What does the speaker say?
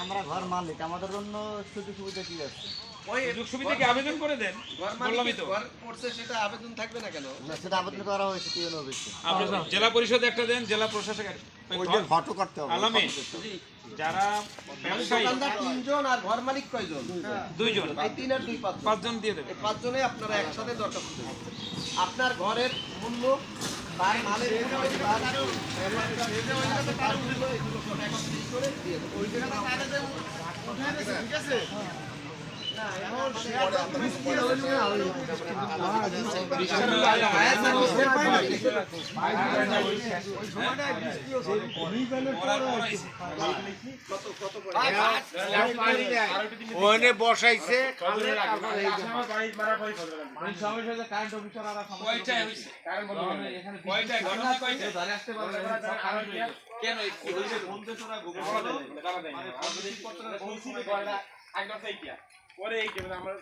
আমরা ঘর মালিক আমাদের জন্য সুযোগ সুবিধা কি আছে? ওই সুযোগ সুবিধা কি? আবেদন করে দেন। ঘর মালিক ঘর করছে সেটা আবেদন থাকবে না কেন? সেটা আবেদন করা হয়েছে টিএন অফিসে। জেলা পরিষদে একটা দেন জেলা প্রশাসক ফটো করতে হবে আলামে যারা ব্যবসায়ী তিনজন আর ঘর মালিক কয়জন? দুইজন। এই তিন আর দুই পাঁচ পাঁচজন দিয়ে দেবে পাঁচজনে আপনারা একসাথে দেবেন আপনার ঘরের মূল্য তার মালের ওখানে বসাইছে। কেন হইছে পরে এই আমরা